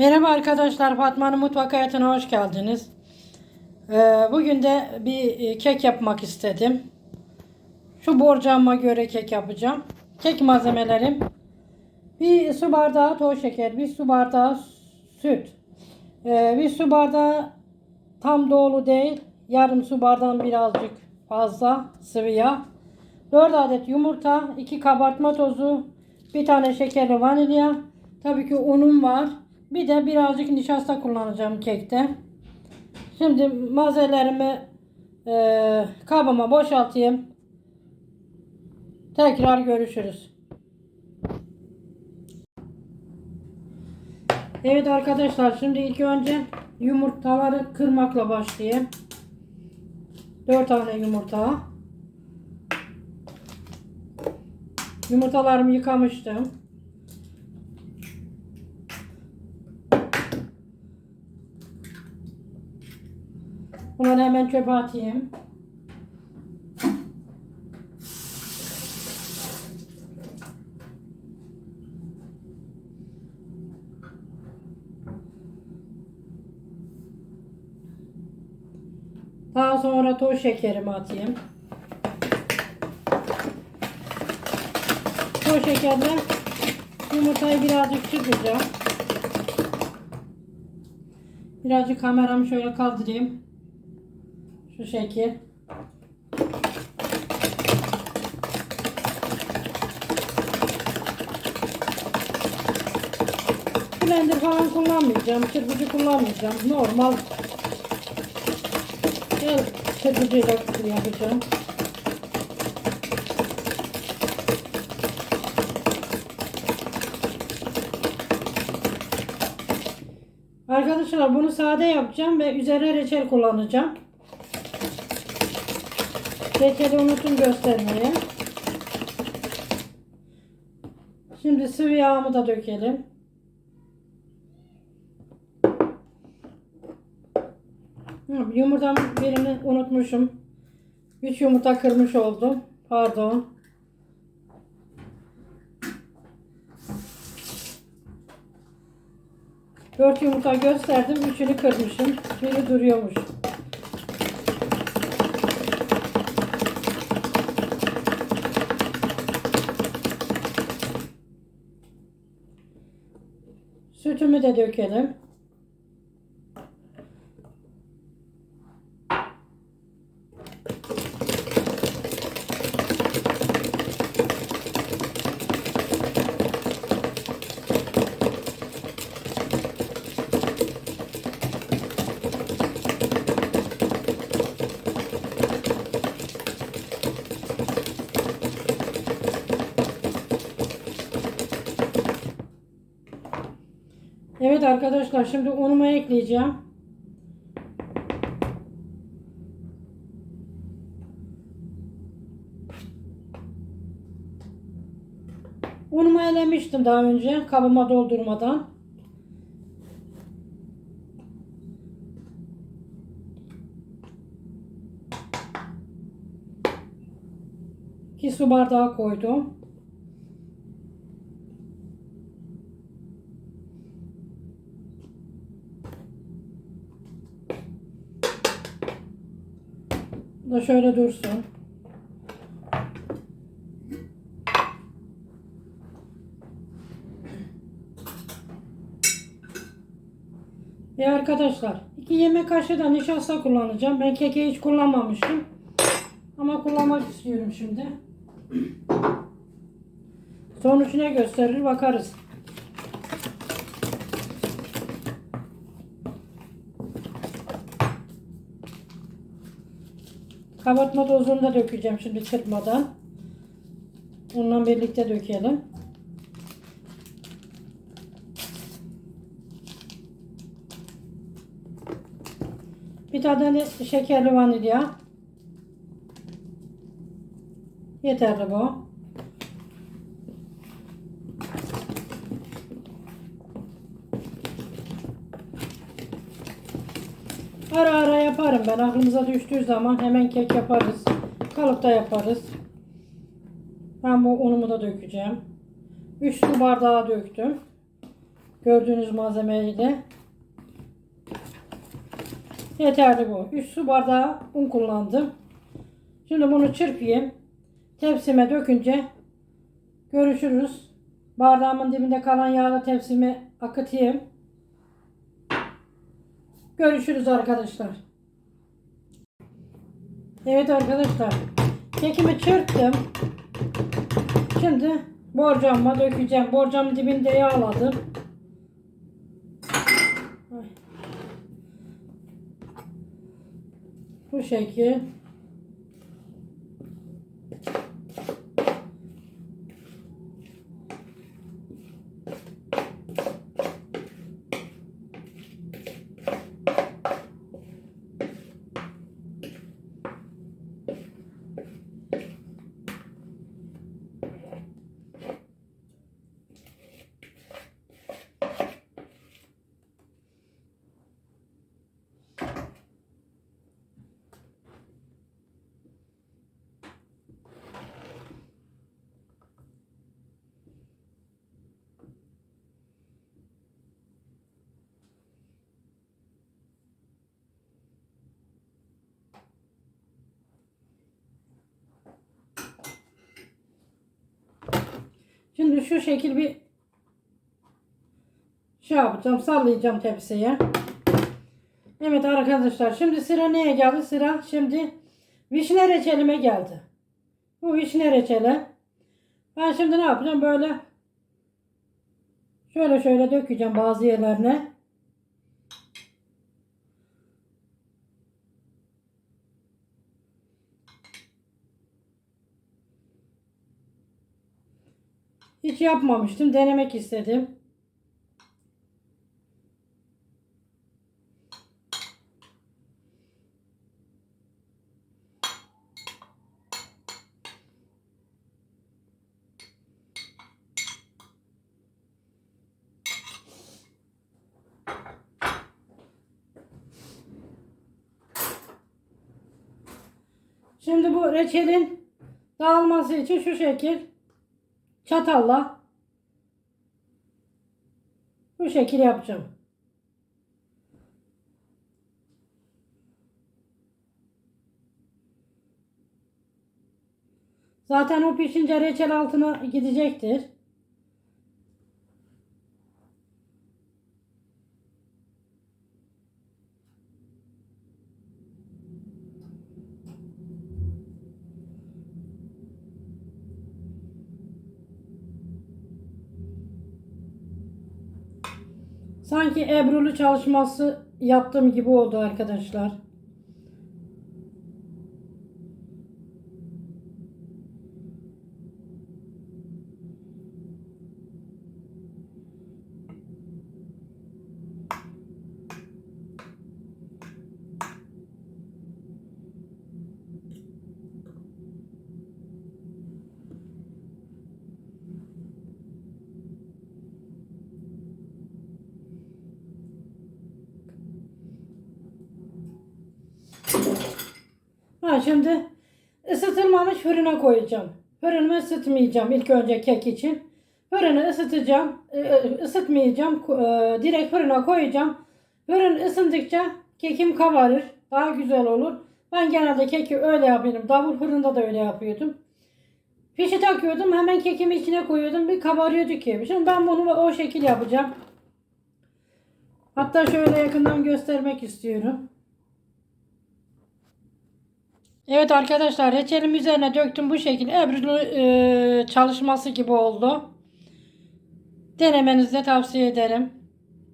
Merhaba arkadaşlar, Fatma'nın mutfak hayatına hoş geldiniz. Ee, bugün de bir e, kek yapmak istedim. Şu borcama göre kek yapacağım. Kek malzemelerim. Bir su bardağı toz şeker, bir su bardağı süt. Ee, bir su bardağı tam dolu değil, yarım su bardağın birazcık fazla sıvı yağ. 4 adet yumurta, 2 kabartma tozu, bir tane şekerli vanilya. Tabii ki unum var. Bir de birazcık nişasta kullanacağım kekte. Şimdi malzemelerimi e, kabıma boşaltayım. Tekrar görüşürüz. Evet arkadaşlar şimdi ilk önce yumurtaları kırmakla başlayayım. 4 tane yumurta. Yumurtalarımı yıkamıştım. Hemen çöpe atayım. Daha sonra toz şekerimi atayım. Toz şekerle yumurtayı birazcık çırpacağım. Birazcık kameramı şöyle kaldırayım. Şu şekil. Blender falan kullanmayacağım. Çırpıcı kullanmayacağım. Normal çırpıcıyla yapacağım. Arkadaşlar bunu sade yapacağım ve üzerine reçel kullanacağım. Reçeli unutun göstermeyi. Şimdi sıvı yağımı da dökelim. Hı, Yumurtamın birini unutmuşum. 3 yumurta kırmış oldum. Pardon. Dört yumurta gösterdim. Üçünü kırmışım. Biri duruyormuş. Sütümü de dökelim. Evet arkadaşlar şimdi unumu ekleyeceğim. Unumu elemiştim daha önce kabıma doldurmadan. İki su bardağı koydum. Şöyle dursun. Ve arkadaşlar 2 yemek kaşığı da nişasta kullanacağım. Ben keke hiç kullanmamıştım. Ama kullanmak istiyorum şimdi. Sonuç ne gösterir bakarız. Kabartma tozunu da dökeceğim şimdi çırpmadan. Onunla birlikte dökelim. Bir tane şekerli vanilya. Yeterli bu. Ara ara yaparım ben. Aklımıza düştüğü zaman hemen kek yaparız. Kalıpta yaparız. Ben bu unumu da dökeceğim. 3 su bardağı döktüm. Gördüğünüz malzemeyle. Yeterli bu. 3 su bardağı un kullandım. Şimdi bunu çırpayım. Tepsime dökünce görüşürüz. Bardağımın dibinde kalan yağı tepsime akıtayım. Görüşürüz arkadaşlar. Evet arkadaşlar. Kekimi çırptım. Şimdi borcamıma dökeceğim. Borcamın dibinde yağladım. Bu şekil. Şimdi şu şekil bir şey yapacağım. Sallayacağım tepsiye. Evet arkadaşlar. Şimdi sıra neye geldi? Sıra şimdi vişne reçelime geldi. Bu vişne reçeli. Ben şimdi ne yapacağım? Böyle şöyle şöyle dökeceğim bazı yerlerine. Hiç yapmamıştım. Denemek istedim. Şimdi bu reçelin dağılması için şu şekil çatalla bu şekil yapacağım. Zaten o pişince reçel altına gidecektir. Sanki Ebru'lu çalışması yaptığım gibi oldu arkadaşlar. Şimdi ısıtılmamış fırına koyacağım. Fırını ısıtmayacağım ilk önce kek için. Fırını ısıtacağım. ı- ısıtmayacağım. Ko- e, Direkt fırına koyacağım. Fırın ısındıkça kekim kabarır. Daha güzel olur. Ben genelde keki öyle yapıyorum. Davul fırında da öyle yapıyordum. Fişi takıyordum. Hemen kekimi içine koyuyordum. Bir kabarıyordu ki. Şimdi ben bunu o şekil yapacağım. Hatta şöyle yakından göstermek istiyorum. Evet arkadaşlar reçelim üzerine döktüm bu şekilde Ebru'lu e, çalışması gibi oldu. Denemenizi de tavsiye ederim.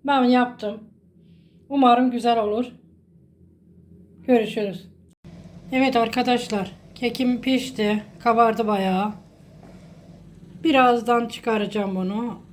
Ben yaptım. Umarım güzel olur. Görüşürüz. Evet arkadaşlar kekim pişti. Kabardı bayağı. Birazdan çıkaracağım bunu.